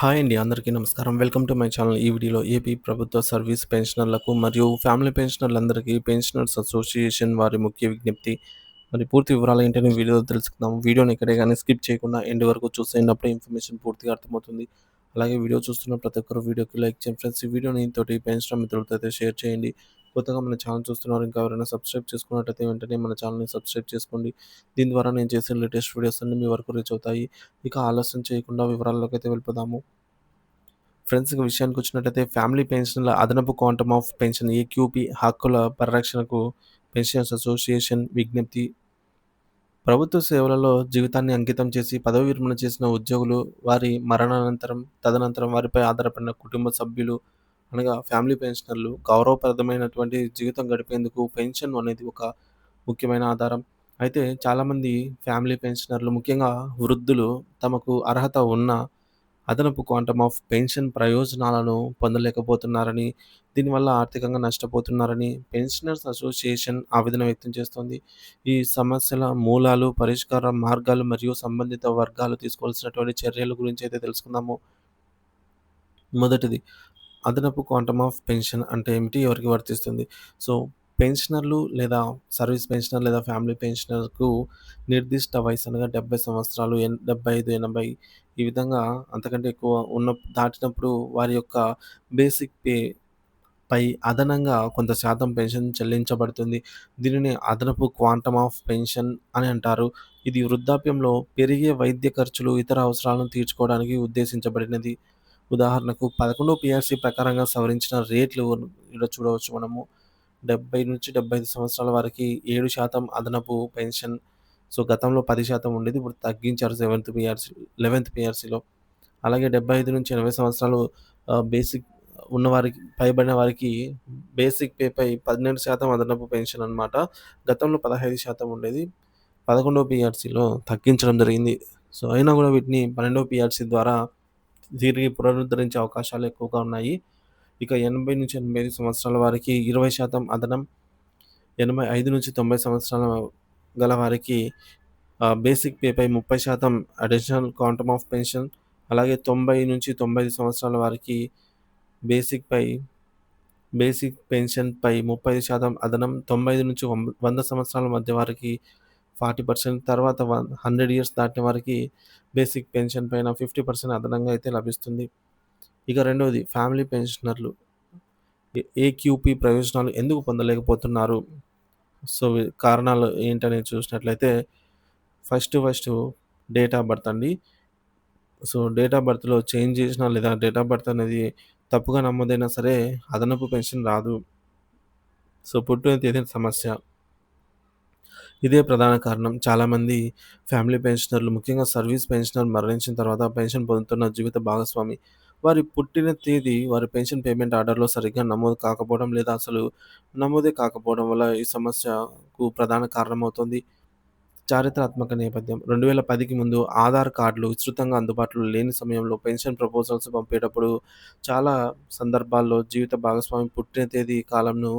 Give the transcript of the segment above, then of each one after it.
Hi అండి. అందరికీ నమస్కారం. Welcome to my channel. ఈ వీడియోలో ఏపీ ప్రభుత్వ సర్వీస్ పెన్షనర్లకు మరియు ఫ్యామిలీ పెన్షనర్లందరికీ పెన్షనర్స్ అసోసియేషన్ వారి ముఖ్య విజ్ఞప్తి. మరి పూర్తి వివరాలు ఏంటని వీడియోలో తెలుసుకుందాం. వీడియోని ఎక్కడే కానీ స్కిప్ చేయకుండా ఎండ్ వరకు చూసేటప్పుడు ఇన్ఫర్మేషన్ పూర్తిగా అర్థమవుతుంది. అలాగే వీడియో చూస్తున్న ప్రతి ఒక్కరు వీడియోకి లైక్ చేయండి ఫ్రెండ్స్. ఈ వీడియోని తోటి పెన్షనర్ మిత్రులతో అయితే షేర్ చేయండి. కొత్తగా మన ఛానల్ చూస్తున్నారు ఇంకా ఎవరైనా సబ్స్క్రైబ్ చేసుకున్నట్టయితే వెంటనే మన ఛానల్‌ని సబ్స్క్రైబ్ చేసుకోండి. దీని ద్వారా నేను చేసే లేటెస్ట్ వీడియోస్ అన్ని మీ వరకు రీచ్ అవుతాయి. ఇక ఆలస్యం చేయకుండా వివరాల్లోకి అయితే వెళ్ళిపోదాము. ఫ్రెండ్స్ విషయానికి వచ్చినట్టయితే ఫ్యామిలీ పెన్షన్ల అదనపు క్వాంటమ్ ఆఫ్ పెన్షన్ ఏక్యూపీ హక్కుల పరిరక్షణకు పెన్షన్స్ అసోసియేషన్ విజ్ఞప్తి. ప్రభుత్వ సేవలలో జీవితాన్ని అంకితం చేసి పదవీ విరమణ చేసిన ఉద్యోగులు, వారి మరణానంతరం, తదనంతరం వారిపై ఆధారపడిన కుటుంబ సభ్యులు అనగా ఫ్యామిలీ పెన్షనర్లు గౌరవప్రదమైనటువంటి జీవితం గడిపేందుకు పెన్షన్ అనేది ఒక ముఖ్యమైన ఆధారం. అయితే చాలామంది ఫ్యామిలీ పెన్షనర్లు ముఖ్యంగా వృద్ధులు తమకు అర్హత ఉన్న అదనపు క్వాంటమ్ ఆఫ్ పెన్షన్ ప్రయోజనాలను పొందలేకపోతున్నారని, దీనివల్ల ఆర్థికంగా నష్టపోతున్నారని పెన్షనర్స్ అసోసియేషన్ ఆవేదన వ్యక్తం చేస్తోంది. ఈ సమస్యల మూలాలు, పరిష్కార మార్గాలు మరియు సంబంధిత వర్గాలు తీసుకోవాల్సినటువంటి చర్యల గురించి అయితే తెలుసుకుందాము. మొదటిది అదనపు క్వాంటమ్ ఆఫ్ పెన్షన్ అంటే ఏమిటి? ఎవరికి వర్తిస్తుంది? సో, పెన్షనర్లు లేదా సర్వీస్ పెన్షనర్ లేదా ఫ్యామిలీ పెన్షనర్‌కు నిర్దిష్ట వయసు అనగా 70 సంవత్సరాలు, ఎన్ 75, 80 ఈ విధంగా అంతకంటే ఎక్కువ ఉన్న దాటినప్పుడు వారి యొక్క బేసిక్ పే పై అదనంగా కొంత శాతం పెన్షన్ చెల్లించబడుతుంది. దీనిని అదనపు క్వాంటమ్ ఆఫ్ పెన్షన్ అని అంటారు. ఇది వృద్ధాప్యంలో పెరిగే వైద్య ఖర్చులు, ఇతర అవసరాలను తీర్చుకోవడానికి ఉద్దేశించబడినది. ఉదాహరణకు 11 పీఆర్సీ ప్రకారంగా సవరించిన రేట్లు ఈడ చూడవచ్చు మనము. 70-75 సంవత్సరాల వారికి ఏడు శాతం అదనపు పెన్షన్. సో, గతంలో 10% ఉండేది. ఇప్పుడు తగ్గించారు సెవెంత్ పిఆర్సీ లెవెన్త్ పిఆర్సీలో అలాగే 75-80 సంవత్సరాలు బేసిక్ ఉన్నవారికి పైబడిన వారికి బేసిక్ పేపై 12% అదనపు పెన్షన్ అనమాట. గతంలో 15% ఉండేది. పదకొండవ పిఆర్సీలో తగ్గించడం జరిగింది. సో, అయినా కూడా వీటిని 12వ పీఆర్సీ ద్వారా తిరిగి పునరుద్ధరించే అవకాశాలు ఎక్కువగా ఉన్నాయి. ఇక 80-85 సంవత్సరాల వారికి 20% అదనం. 85-90 సంవత్సరాల గల వారికి బేసిక్ పేపై 30% అడిషనల్ క్వాంటమ్ ఆఫ్ పెన్షన్. అలాగే 90-95 సంవత్సరాల వారికి బేసిక్‌పై బేసిక్ పెన్షన్‌పై 35% అదనం. 95-100 సంవత్సరాల మధ్య వారికి 40% తర్వాత వన్ 100 ఇయర్స్ దాటిన వారికి బేసిక్ పెన్షన్ పైన 50% అదనంగా అయితే లభిస్తుంది. ఇక రెండవది ఫ్యామిలీ పెన్షనర్లు ఏ ఏక్యూపీ ప్రయోజనాలు ఎందుకు పొందలేకపోతున్నారు? సో, కారణాలు ఏంటనేది చూసినట్లయితే first first date of birth అండి. సో, డేట్ ఆఫ్ బర్త్‌లో చేంజ్ చేసినా లేదా డేట్ ఆఫ్ బర్త్ అనేది తప్పుగా నమ్మదైనా సరే అదనపు పెన్షన్ రాదు. సో, పుట్టిన తేదీ సమస్య. ఇదే ప్రధాన కారణం. చాలామంది ఫ్యామిలీ పెన్షనర్లు ముఖ్యంగా సర్వీస్ పెన్షనర్ మరణించిన తర్వాత పెన్షన్ పొందుతున్న జీవిత భాగస్వామి వారి పుట్టిన తేదీ వారి పెన్షన్ పేమెంట్ ఆర్డర్‌లో సరిగ్గా నమోదు కాకపోవడం లేదా అసలు నమోదే కాకపోవడం వల్ల ఈ సమస్యకు ప్రధాన కారణమవుతుంది. చారిత్రాత్మక నేపథ్యం 2010కి ముందు ఆధార్ కార్డులు విస్తృతంగా అందుబాటులో లేని సమయంలో పెన్షన్ ప్రపోజల్స్ పంపేటప్పుడు చాలా సందర్భాల్లో జీవిత భాగస్వామి పుట్టిన తేదీ కాలంను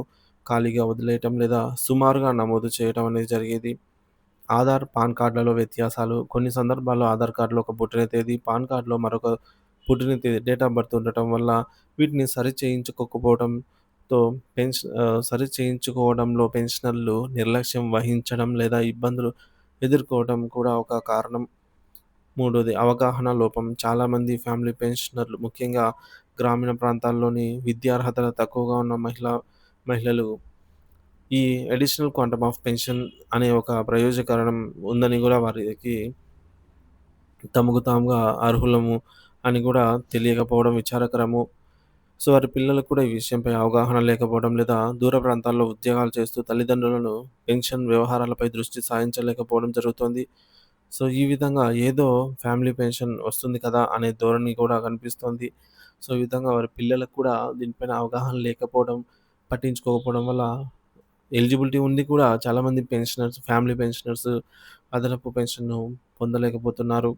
ఖాళీగా వదిలేయటం లేదా సుమారుగా నమోదు చేయటం అనేది జరిగేది. ఆధార్, పాన్ కార్డులలో వ్యత్యాసాలు కొన్ని సందర్భాల్లో ఆధార్ కార్డులో ఒక పుట్టిన తేదీ, పాన్ కార్డులో మరొక పుట్టిన తేదీ డేట్ ఆఫ్ బర్త్ ఉండటం వల్ల వీటిని సరిచేయించుకోకపోవడంతో పెన్ష సరిచేయించుకోవడంలో పెన్షనర్లు నిర్లక్ష్యం వహించడం లేదా ఇబ్బందులు ఎదుర్కోవడం కూడా ఒక కారణం. మూడోది అవగాహన లోపం. చాలామంది ఫ్యామిలీ పెన్షనర్లు ముఖ్యంగా గ్రామీణ ప్రాంతాల్లోని విద్యార్హతలు తక్కువగా ఉన్న మహిళ మహిళలు ఈ అడిషనల్ క్వాంటమ్ ఆఫ్ పెన్షన్ అనే ఒక ప్రయోజకరణం ఉందని కూడా వారికి తమకు తాముగా అర్హులము అని కూడా తెలియకపోవడం విచారకరము. సో, వారి పిల్లలకు కూడా ఈ విషయంపై అవగాహన లేకపోవడం లేదా దూర ప్రాంతాల్లో ఉద్యోగాలు చేస్తూ తల్లిదండ్రులను పెన్షన్ వ్యవహారాలపై దృష్టి సాధించలేకపోవడం జరుగుతోంది. సో, ఈ విధంగా ఏదో ఫ్యామిలీ పెన్షన్ వస్తుంది కదా అనే ధోరణి కూడా కనిపిస్తోంది. సో, ఈ విధంగా వారి పిల్లలకు కూడా దీనిపైన అవగాహన లేకపోవడం, పట్టించుకోకపోవడం వల్ల ఎలిజిబిలిటీ ఉంది కూడా చాలామంది పెన్షనర్స్ ఫ్యామిలీ పెన్షనర్స్ అదనపు పెన్షన్‌ను పొందలేకపోతున్నారు.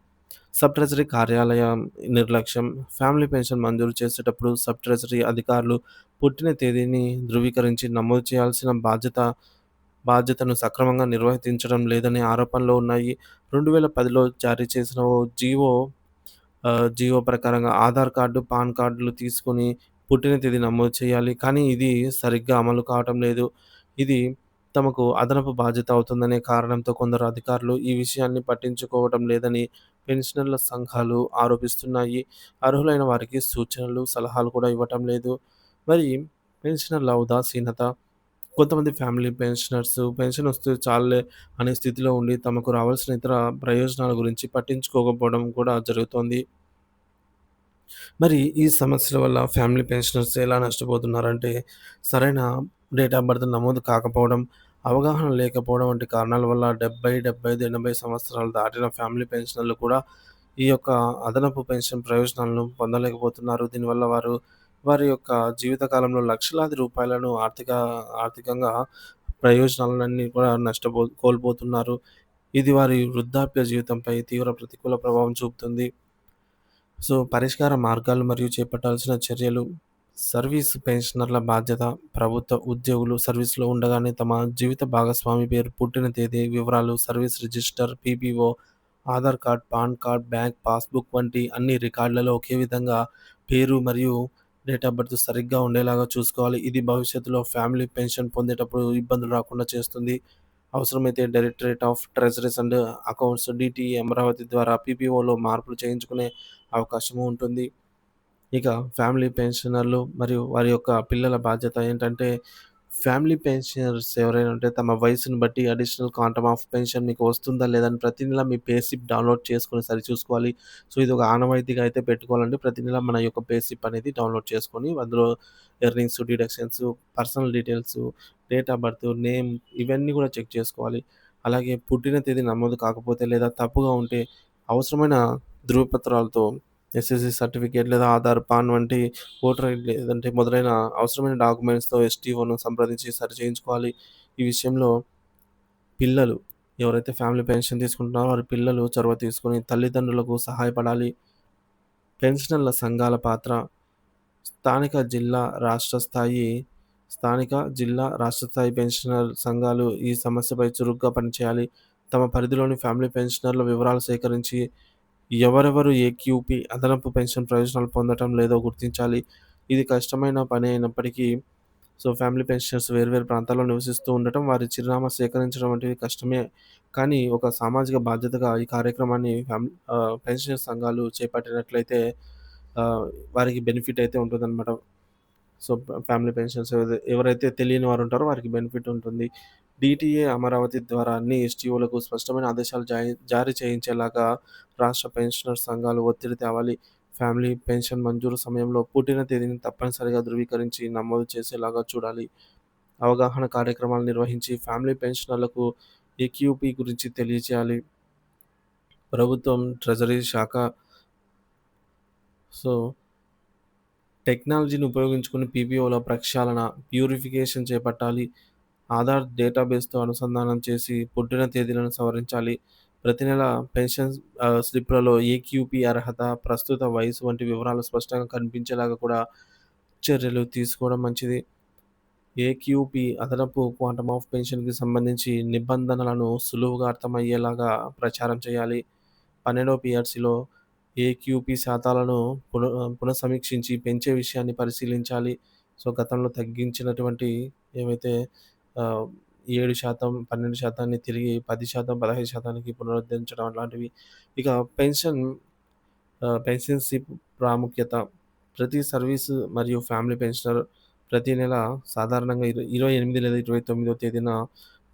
సబ్ ట్రెజరీ కార్యాలయం నిర్లక్ష్యం. ఫ్యామిలీ పెన్షన్ మంజూరు చేసేటప్పుడు సబ్ ట్రెజరీ అధికారులు పుట్టిన తేదీని ధృవీకరించి నమోదు చేయాల్సిన బాధ్యత బాధ్యతను సక్రమంగా నిర్వహించడం లేదనే ఆరోపణలు ఉన్నాయి. 2010లో జారీ చేసిన ఓ జీవో జియో ప్రకారంగా ఆధార్ కార్డు, పాన్ కార్డులు తీసుకొని పుట్టిన తేదీ నమోదు చేయాలి. కానీ ఇది సరిగ్గా అమలు కావటం లేదు. ఇది తమకు అదనపు బాధ్యత అవుతుందనే కారణంతో కొందరు అధికారులు ఈ విషయాన్ని పట్టించుకోవటం లేదని పెన్షనర్ల సంఘాలు ఆరోపిస్తున్నాయి. అర్హులైన వారికి సూచనలు, సలహాలు కూడా ఇవ్వటం లేదు. మరి పెన్షనర్ల ఉదాసీనత కొంతమంది ఫ్యామిలీ పెన్షనర్స్ పెన్షన్ వస్తే చాలులే అనే స్థితిలో ఉండి తమకు రావాల్సిన ఇతర ప్రయోజనాల గురించి పట్టించుకోకపోవడం కూడా జరుగుతోంది. మరి ఈ సమస్యల వల్ల ఫ్యామిలీ పెన్షనర్స్ ఎలా నష్టపోతున్నారంటే, సరైన డేట్ ఆఫ్ బర్త్ నమోదు కాకపోవడం, అవగాహన లేకపోవడం వంటి కారణాల వల్ల 70, 75, 80 సంవత్సరాలు దాటిన ఫ్యామిలీ పెన్షనర్లు కూడా ఈ యొక్క అదనపు పెన్షన్ ప్రయోజనాలను పొందలేకపోతున్నారు. దీనివల్ల వారు వారి యొక్క జీవితకాలంలో లక్షలాది రూపాయలను ఆర్థిక ఆర్థికంగా ప్రయోజనాలన్నీ కూడా నష్టపో కోల్పోతున్నారు. ఇది వారి వృద్ధాప్య జీవితంపై తీవ్ర ప్రతికూల ప్రభావం చూపుతుంది. సో, పరిష్కార మార్గాలు మరియు చేపట్టాల్సిన చర్యలు సర్వీస్ పెన్షనర్ల బాధ్యత ప్రభుత్వ ఉద్యోగులు సర్వీస్‌లో ఉండగానే తమ జీవిత భాగస్వామి పేరు, పుట్టిన తేదీ వివరాలు, service register, PPO, Aadhaar card, PAN card, bank passbook వంటి అన్ని రికార్డులలో ఒకే విధంగా పేరు మరియు డేట్ ఆఫ్ బర్త్ సరిగ్గా ఉండేలాగా చూసుకోవాలి. ఇది భవిష్యత్తులో ఫ్యామిలీ పెన్షన్ పొందేటప్పుడు ఇబ్బందులు రాకుండా చేస్తుంది. అవసరమైతే directorate of treasuries and accounts DTE Amaravati ద్వారా పీపీఓలో మార్పులు చేయించుకునే అవకాశము ఉంటుంది. ఇక ఫ్యామిలీ పెన్షనర్లు మరియు వారి యొక్క పిల్లల బాధ్యత ఏంటంటే, ఫ్యామిలీ పెన్షనర్స్ ఎవరైనా ఉంటే తమ వయసుని బట్టి అడిషనల్ క్వాంటమ్ ఆఫ్ పెన్షన్ మీకు వస్తుందా లేదా అని ప్రతి నెల మీ పేసిప్ డౌన్‌లోడ్ చేసుకొని సరిచూసుకోవాలి. సో, ఇది ఒక ఆనవాయితీగా అయితే పెట్టుకోవాలండి. ప్రతి నెల మన యొక్క పేసిప్ అనేది డౌన్‌లోడ్ చేసుకొని అందులో earnings, deductions, personal details, date of birth, name ఇవన్నీ కూడా చెక్ చేసుకోవాలి. అలాగే పుట్టిన తేదీ నమోదు కాకపోతే లేదా తప్పుగా ఉంటే అవసరమైన ధృవపత్రాలతో ఎస్ఎస్‌సి సర్టిఫికేట్ లేదా ఆధార్, పాన్ వంటి ఓటర్ లేదంటే మొదలైన అవసరమైన డాక్యుమెంట్స్‌తో ఎస్‌టీఓను సంప్రదించి సరిచేయించుకోవాలి. ఈ విషయంలో పిల్లలు ఎవరైతే ఫ్యామిలీ పెన్షన్ తీసుకుంటున్నారో వారి పిల్లలు చొరవ తీసుకొని తల్లిదండ్రులకు సహాయపడాలి. పెన్షనర్ల సంఘాల పాత్ర స్థానిక జిల్లా, రాష్ట్ర స్థాయి స్థానిక, జిల్లా, రాష్ట్ర స్థాయి పెన్షనర్ సంఘాలు ఈ సమస్యపై చురుగ్గా పనిచేయాలి. తమ పరిధిలోని ఫ్యామిలీ పెన్షనర్ల వివరాలు సేకరించి ఎవరెవరు ఏక్యూపీ అదనపు పెన్షన్ ప్రయోజనాలు పొందటం లేదో గుర్తించాలి. ఇది కష్టమైన పని అయినప్పటికీ సో, ఫ్యామిలీ పెన్షనర్స్ వేర్వేరు ప్రాంతాల్లో నివసిస్తూ ఉండటం, వారి చిరునామా సేకరించడం వంటివి కష్టమే. కానీ ఒక సామాజిక బాధ్యతగా ఈ కార్యక్రమాన్ని ఫ్యామిలీ పెన్షనర్ సంఘాలు చేపట్టినట్లయితే వారికి బెనిఫిట్ అయితే ఉంటుందనమాట. సో, ఫ్యామిలీ పెన్షన్స్ ఎవరైతే తెలియని వారు ఉంటారో వారికి బెనిఫిట్ ఉంటుంది. డిటిఏ అమరావతి ద్వారా అన్ని ఎస్‌టీఓలకు స్పష్టమైన ఆదేశాలు జారీ చేయించేలాగా రాష్ట్ర పెన్షనర్ సంఘాలు ఒత్తిడి తేవాలి. ఫ్యామిలీ పెన్షన్ మంజూరు సమయంలో పుట్టిన తేదీని తప్పనిసరిగా ధృవీకరించి నమోదు చేసేలాగా చూడాలి. అవగాహన కార్యక్రమాలు నిర్వహించి ఫ్యామిలీ పెన్షనర్లకు ఎక్యూపీ గురించి తెలియజేయాలి ప్రభుత్వం, ట్రెజరీ శాఖ సో టెక్నాలజీని ఉపయోగించుకొని పీపీఓల ప్రక్షాళన, ప్యూరిఫికేషన్ చేపట్టాలి. ఆధార్ డేటాబేస్‌తో అనుసంధానం చేసి పుట్టిన తేదీలను సవరించాలి. ప్రతి నెల పెన్షన్ స్లిప్‌లలో ఏక్యూపీ అర్హత, ప్రస్తుత వయసు వంటి వివరాలు స్పష్టంగా కనిపించేలాగా కూడా చర్యలు తీసుకోవడం మంచిది. ఏక్యూపీ అదనపు క్వాంటమ్ ఆఫ్ పెన్షన్‌కి సంబంధించి నిబంధనలను సులువుగా అర్థమయ్యేలాగా ప్రచారం చేయాలి. 12వ పిఆర్సీలో ఏక్యూపీ శాతాలను పున పునఃసమీక్షించి పెంచే విషయాన్ని పరిశీలించాలి. సో, గతంలో తగ్గించినటువంటి ఏవైతే ఏడు శాతం పన్నెండు శాతాన్ని తిరిగి పది శాతం పదహైదు శాతానికి పునరుద్ధరించడం అలాంటివి. ఇక పెన్షన్ పెన్షన్షిప్ పెన్షన్ స్లిప్ ప్రాముఖ్యత ప్రతి సర్వీస్ మరియు ఫ్యామిలీ పెన్షనర్ ప్రతి నెల సాధారణంగా ఇరవై ఎనిమిది లేదా 29వ తేదీన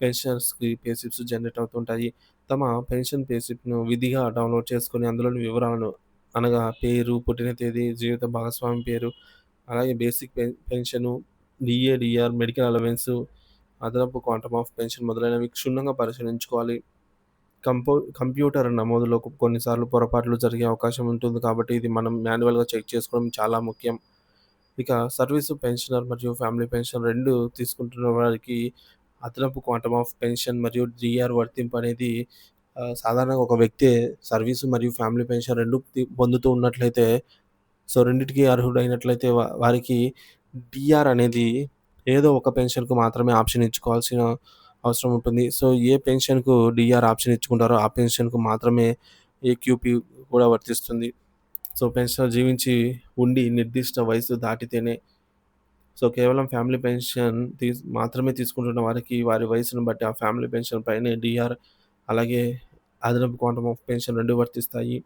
పెన్షనర్స్‌కి పే స్లిప్స్ జనరేట్ అవుతుంటాయి. తమ పెన్షన్ పే స్లిప్‌ను విధిగా డౌన్‌లోడ్ చేసుకొని అందులోని వివరాలను అనగా పేరు, పుట్టిన తేదీ, జీవిత భాగస్వామి పేరు, అలాగే basic pen pension, DA DR medical allowance, అదనపు క్వాంటమ్ ఆఫ్ పెన్షన్ మొదలైనవి క్షుణ్ణంగా పరిశీలించుకోవాలి. కంపో కంప్యూటర్ నమోదులో కొన్నిసార్లు పొరపాట్లు జరిగే అవకాశం ఉంటుంది కాబట్టి ఇది మనం మాన్యువల్‌గా చెక్ చేసుకోవడం చాలా ముఖ్యం. ఇక సర్వీసు పెన్షనర్ మరియు ఫ్యామిలీ పెన్షన్ రెండు తీసుకుంటున్న వారికి అదనపు క్వాంటమ్ ఆఫ్ పెన్షన్ మరియు డిఆర్ వర్తింపు అనేది సాధారణంగా ఒక వ్యక్తి సర్వీసు మరియు ఫ్యామిలీ పెన్షన్ రెండు పొందుతూ ఉన్నట్లయితే సో, రెండింటికి అర్హుడైనట్లయితే వారికి డిఆర్ అనేది ఏదో ఒక పెన్షన్‌కు మాత్రమే ఆప్షన్ ఇచ్చుకోవాల్సిన అవసరం ఉంటుంది. సో, ఏ పెన్షన్‌కు డిఆర్ ఆప్షన్ ఇచ్చుకుంటారో ఆ పెన్షన్‌కు మాత్రమే ఏక్యూపీ కూడా వర్తిస్తుంది. సో, పెన్షన్ జీవించి ఉండి నిర్దిష్ట వయసు దాటితేనే సో, కేవలం ఫ్యామిలీ పెన్షన్ తీ మాత్రమే తీసుకుంటున్న వారికి వారి వయసును బట్టి ఆ ఫ్యామిలీ పెన్షన్ పైనే డిఆర్ అలాగే అదనపు క్వాంటమ్ ఆఫ్ పెన్షన్ రెండు వర్తిస్తాయి.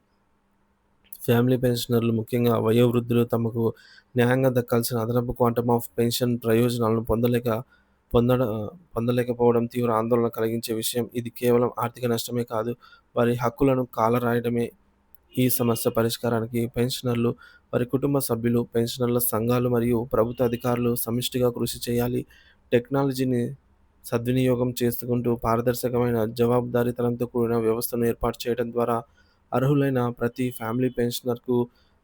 ఫ్యామిలీ పెన్షనర్లు ముఖ్యంగా వయోవృద్ధులు తమకు న్యాయంగా దక్కాల్సిన అదనపు క్వాంటమ్ ఆఫ్ పెన్షన్ ప్రయోజనాలను పొందలేక పొందడ పొందలేకపోవడం తీవ్ర ఆందోళన కలిగించే విషయం. ఇది కేవలం ఆర్థిక నష్టమే కాదు, వారి హక్కులను కాలరాయడమే. ఈ సమస్య పరిష్కారానికి పెన్షనర్లు, వారి కుటుంబ సభ్యులు, పెన్షనర్ల సంఘాలు మరియు ప్రభుత్వ అధికారులు సమిష్టిగా కృషి చేయాలి. టెక్నాలజీని సద్వినియోగం చేసుకుంటూ పారదర్శకమైన, జవాబుదారీతనంతో కూడిన వ్యవస్థను ఏర్పాటు చేయడం ద్వారా అర్హులైన ప్రతి ఫ్యామిలీ పెన్షనర్‌కు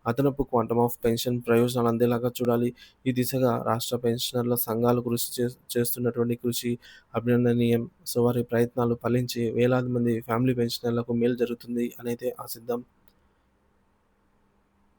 అదనపు క్వాంటమ్ ఆఫ్ పెన్షన్ ప్రయోజనాలు అందేలాగా చూడాలి. ఈ దిశగా రాష్ట్ర పెన్షనర్ల సంఘాలు కృషి చేస్తున్నటువంటి కృషి అభినందనీయం. సో, వారి ప్రయత్నాలు ఫలించి వేలాది మంది ఫ్యామిలీ పెన్షనర్లకు మేలు జరుగుతుంది అనైతే ఆశిద్దాం.